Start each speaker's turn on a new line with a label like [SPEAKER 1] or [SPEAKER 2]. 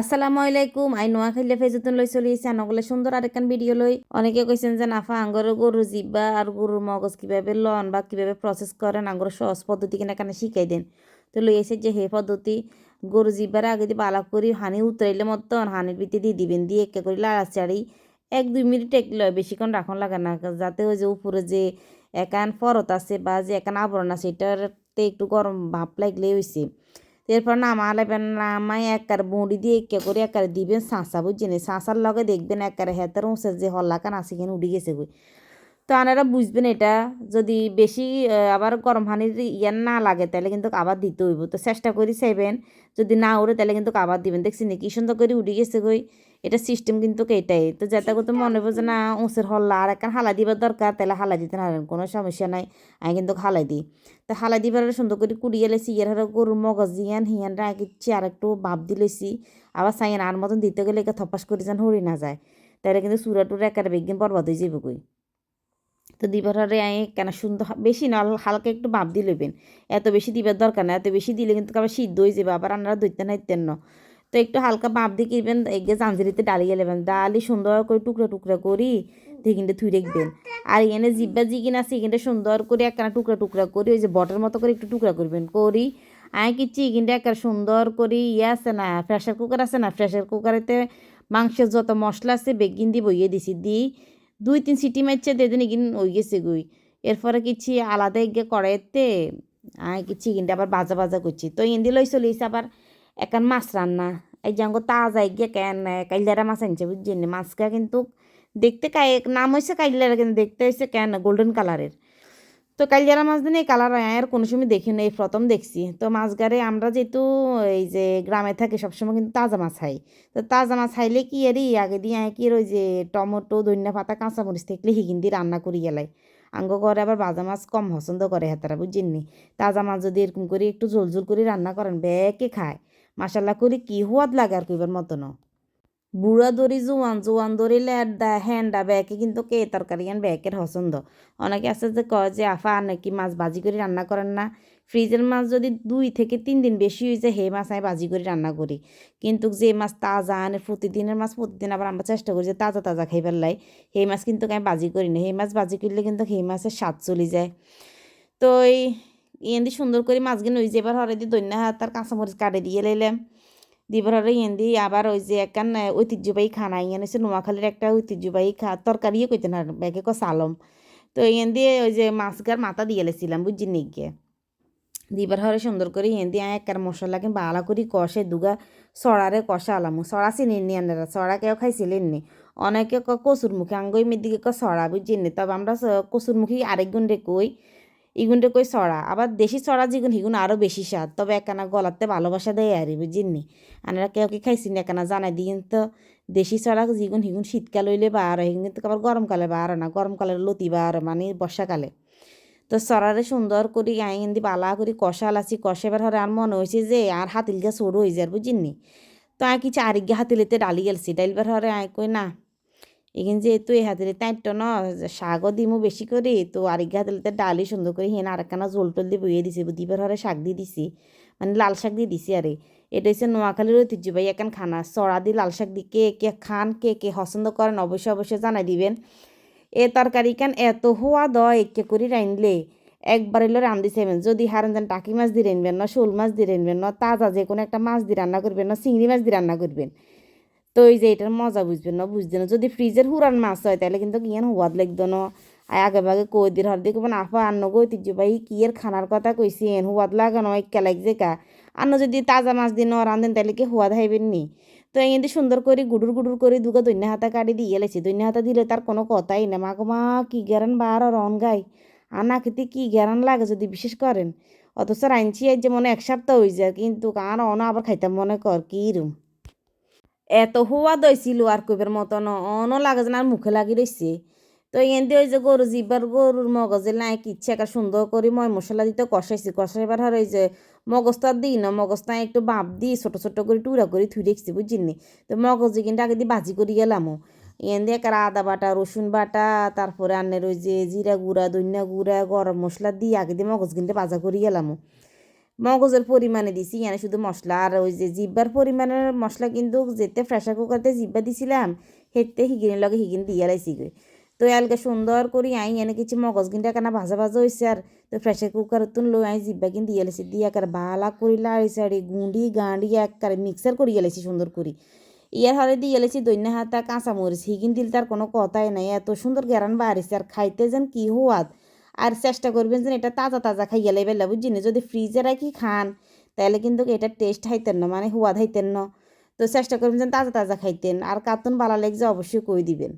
[SPEAKER 1] আসসালামু আলাইকুম। আই নোয়া খাইলে ফেজুতুন লই চলি আহিছে আনকলে সুন্দর আরেকখান ভিডিও লই অনেকে কইছেন যে নাফা আঙ্গর গরু জিব্বা আর গরুর মগজ কীভাবে লন বা কীভাবে প্রসেস করেন আঙ্গর সহজ পদ্ধতি কিনা কেন শিখাই দেন। তো লই এসে যে হে পদ্ধতি গরু জিব্বার আগে দিয়ে বালা করি হানি উতরাইলে মতন হানির ভিতরে দিয়ে দিবেন দিয়ে একে করে লাড়া চাড়ি এক দুই মিনিট এক লয় বেশিক্ষণ রাখন লাগে না। যাতে ওই যে উপরে যে একান ফরত আছে বা যে একান আবরণ আছে এটাতে একটু গরম ভাপ লাগলে হয়েছে এরপর নামালেবেন নামাই একার বড়ি দিয়ে একে করে একার দিবেন শাঁসা বুঝছেন? শাঁসার লগে দেখবেন একার হেতার উঁচে যে হল্লাকান আছে কিনে উঠে গেছে গই তো আনারা বুঝবেন এটা, যদি বেশি আবার গরম পানির ইয়ার না লাগে তাহলে কিন্তু আবার দিতে হইব। তো চেষ্টা করি চাইবেন যদি না উড়ে তাহলে কিন্তু আবার দিবেন। দেখছি কি সুন্দর করে উঠে গেছে গই এটা সিস্টেম কিন্তু এটাই। তো যাতে করতে মনে বোঝে না উঁচের হল্লা আর একটা হালা দিবার দরকার তাহলে হালা দিতে না কোনো সমস্যা নাই। আমি কিন্তু হালাই দিই। তো হালাই দিবার সুন্দর করে কুড়িয়ে লেছি ইয়ার হলো গরুর মগজ দিয়ান হিয়ান রাখিচ্ছি আর একটু ভাব দিলেছি আবার সাইন আর মতন দিতে গেলে একে থপাস করে যেন হরি না যায়। তাহলে কিন্তু চূড়া টুরা একেবারে বেগিন বরবাদ হয়ে যাবে কই। তো দিবার হরে আমি কেন সুন্দর বেশি না হালকা একটু ভাব দিয়ে লইবেন। এত বেশি দিবার দরকার না এত বেশি দিলে কিন্তু আবার সিদ্ধ হয়ে যাবে আবার আপনারা দইতে নাইতেন না। তো একটু হালকা বাপ দিয়ে কিনবেন এগে জাঞ্জিরিতে ডালিয়ে নেবেন ডালি সুন্দর করে টুকরা টুকরা করি, দিয়ে থুই রাখবেন। আর এখানে জিব্বা জিগিন আছে এখানে সুন্দর করে একখানা টুকরা টুকরা করি, ওই যে বটের মতো করে একটু টুকরা করবেন, করি। আয় কিচ্ছি চিকেনটা একটা সুন্দর করে ইয়ে আছে না প্রেশার কুকার আছে না প্রেশার কুকারেতে মাংসের যত মশলা আছে, বেগিন দিয়ে বইয়ে দিছি দি দুই তিন সিটি মারছে দেদিন এগিন ওই গেছে গুই। এরপরে কিছু আলাদা এগে কড়াইতে আয় কি চিকেনটা আবার বাজা বাজা করছি। তো ইন্দি লই চলিস আবার একান মাছ রান্না। এই যে আমাকে তাজা গিয়ে কেন কাইলারা মাছ আনছে বুঝছেন মাছটা কিন্তু দেখতে কাই, নাম হয়েছে কাইলারা, কিন্তু দেখতে হয়েছে কেন গোল্ডেন কালারের তো কাইলারা মাছ দিন এই কালার হয় আর কোনো সময় দেখি না এই প্রথম দেখছি। তো মাছগারে আমরা যেহেতু এই যে গ্রামে থাকি, সবসময় কিন্তু তাজা মাছ খাই। তো তাজা মাছ খাইলে কি এরই, আগে দিয়ে কি ওই যে টমেটো, ধনিয়া পাতা কাঁচামরিচ থাকলে হিগিন দিয়ে রান্না করি গেলাই আঙ্গ করে আবার বাজা মাছ কম পছন্দ করে হেতারা, বুঝছেন নি। তাজা মাছ যদি এরকম করে একটু ঝোল ঝোল করে রান্না করেন ব্যাকে খায়। মাসাল্লা করে কি হুয়াদ লাগে আর কইবার মতন বুড়া দড়ি জোয়ান জোয়ান ল্যাড দা হ্যান্ডা ব্যাকে কিন্তু কে তরকারি আন ব্যাকের পছন্দ? অনেকে আছে যে কয় যে, আফা, নাকি মাছ ভাজি করে রান্না করেন না? ফ্রিজের মাছ যদি দুই থেকে তিন দিন বেশি হয়ে যায়, হে মাছ আমি ভাজি করে রান্না করি। কিন্তু যে মাছ তাজা আনে প্রতিদিনের মাছ, প্রতিদিন আবার আমরা চেষ্টা করি যে তাজা তাজা খাইবার লাই। সেই মাছ কিন্তু আমি ভাজি করি না। সেই মাছ ভাজি করলে কিন্তু সেই মাছের স্বাদ চলে যায়। তো এই ইয়েন্দি সুন্দর করে মাছগুলো ওই যে এবার হরে দিয়ে দৈন্য হাত আর কাঁচামরিচ কাটে দিয়ে লাইলাম। দিবার হরে ইয়েন্দি আবার ওই যে একান ঐতিহ্যবাহী খানা ইয়ে হচ্ছে নোয়াখালীর একটা ঐতিহ্যবাহী খা, তরকারিও কইতেন আর ব্যাগে ক সালম। তো ইয়েন্দি ওই যে মাছগার মাথা দিয়ে লেছিলাম বুঝছি নিগে দিবার হরে সুন্দর করে ইয়েন্দি আয় একার মশলা কিন্তু ভালো করে কষে দুগা সড়ারে কষা আলামু। সড়া চিনি নি আনারা সড়া কেউ খাইছিলেন নি। অনেকে ক কচুর মুখে আঙ্গই মেদিকে সড়া বুঝছি নি। তবে আমরা কচুর মুখে আরেকগুণ রে কই ইগুনটা কই সড়া আবার দেশি সড়া যেগুন হিগুন আরও বেশি স্বাদ। তবে একখানা গলাতে ভালোবাসা দেয় আর বুঝিনি আনারা কেউ কি খাইছি না? একখানা জানাই দিন তো। দেশি সড়া যেগুন হিগুন শীতকাল হইলে বা আর হয় কিন্তু আবার গরমকালে বা আর না। গরমকালের লতি বা আর মানে বর্ষাকালে। তো সরারে সুন্দর করি গাই হিন্দি বালা করি, কষা লাচি কষাবার হরে আর মনে হয়েছে যে, আর হাতিল সরু হয়ে যায় বুঝিনি তো আয় কিছু আরিগে হাতিলিতে ডালি গেলছি ডাইলবার হরে আয় কই না। এখানে যেহেতু এই হাতের তাইট্ট ন শাকও দিমু বেশি করে, তো আরেক হাতের ডালি সুন্দর করে হেন আরেকখানা জোল টোল দিয়ে বইয়ে দিছি দিবার হরে শাক দিয়ে দিছি মানে লাল শাক দিয়ে দিছি আরে। এটা হচ্ছে নোয়াখালীর ভাই এখান খানা, চড়া দিয়ে লাল শাক দিয়ে কে কে খান, কে কে পছন্দ করেন অবশ্যই অবশ্যই জানাই দিবেন। এ তরকারি কান এত হওয়া দয়, একে করে রাইনলে, একবার এলো রান্ধি চাইবেন যদি হারেন যান টাকি মাছ দিয়ে রানবেন না, শোল মাছ দিয়ে রানবেন না, তাজা যে কোনো একটা মাছ দিয়ে রান্না করবেন না, চিংড়ি মাছ দিয়ে রান্না করবেন। তো এই যে এটার মজা বুঝবেন না বুঝবেন না। যদি ফ্রিজের হুরান মাছ হয়, তাহলে কিন্তু কিয়ান হুয়াদ লাগতো না। আর আগে ভাগে কই দির হর দেখবেন আফা, আন্ন গো, ঐতিহ্যবাহী কি এর খানার কথা কইছি, এন হুয়াদ লাগানো একা লাগছে কা। আন্ন যদি তাজা মাছ দিন রান্ধেন তাহলে কি হুয়াদ হাইবেন নি? তো এখানে সুন্দর করে গুডুর গুডুর করে দুগা দৈন্য হাতা কাটি দিয়ে লেছি দৈন্য হাতা দিলে তার কোনো কথাই না। মা গো মা, কি গ্যারান বার রন গাই আনা খেতে কি গ্যারান লাগে যদি বিশেষ করেন? অথচ রাঁধছি যে মনে এক সপ্তাহ হয়ে যায় কিন্তু কার অন আবার খাইতাম মনে কর, কি রুম। এত হুয়া দইছিল আর কইবার মতন অন লাগে যেন আর মুখে লাগি রইছে। তো এনতে ওই যে গরু জিবার গরুর মগজে নাই কিচ্ছে একটা সুন্দর করে ময় মশলা দিতে কষাইছি, কষাইবার হার ওই যে মগজটা দিই না মগজটা একটু বাপ দিই, ছোটো ছোটো করে টুরা করে থুই রেখছি বুঝিনি তো মগজ কিন্তু আগে দিয়ে ভাজি করে গেলামও। এন দিয়ে একটা আদা বাটা, রসুন বাটা, তারপরে আন্নের ওই যে জিরা গুঁড়া ধনিয়া গুঁড়া, গরম মশলা দিয়ে আগে দিয়ে মগজ কিনতে ভাজা করে গেলামও। মগজের পরিমাণে দিছি, এখানে শুধু মশলা, আর ওই যে জিব্বার পরিমাণের মশলা কিন্তু যেতে প্রেশার কুকারতে জিব্বা দিছিলাম হেতে হিগিনের লগে হিগিন দিয়া লাইছি গই তো এলকে সুন্দর করি আই, এনে কিছু মগজ গিনটা কেনা ভাজা ভাজা হয়েছে আর তো প্রেশার কুকার তুন লই আই জিব্বা কিন দিয়ে লাইছি দিয়ে একার বালা করি, লাড়ি সাড়ি গুঁড়ি, গাঁড়ি একারে মিক্সার করি লাইছি সুন্দর করি। ইয়ার হলে দিয়ে লাইছি দৈন্য হাতা কাঁচা মরিচ হিগিন দিল তার কোনো কথাই নাই, এত সুন্দর গেরান বাড়িছে, আর খাইতে যেন কি হওয়াত আর চেষ্টা করবেন যে এটা তাজা তাজা খাইয়া লাইবেলা বুঝছি না? যদি ফ্রিজে রাখি খান তাহলে কিন্তু এটা টেস্ট হাইতেন না মানে হুয়াদ হাইতেন না। তো চেষ্টা করবেন যেন তাজা তাজা খাইতেন। আর কার্টুন বালা লাগছে অবশ্যই কই দিবেন।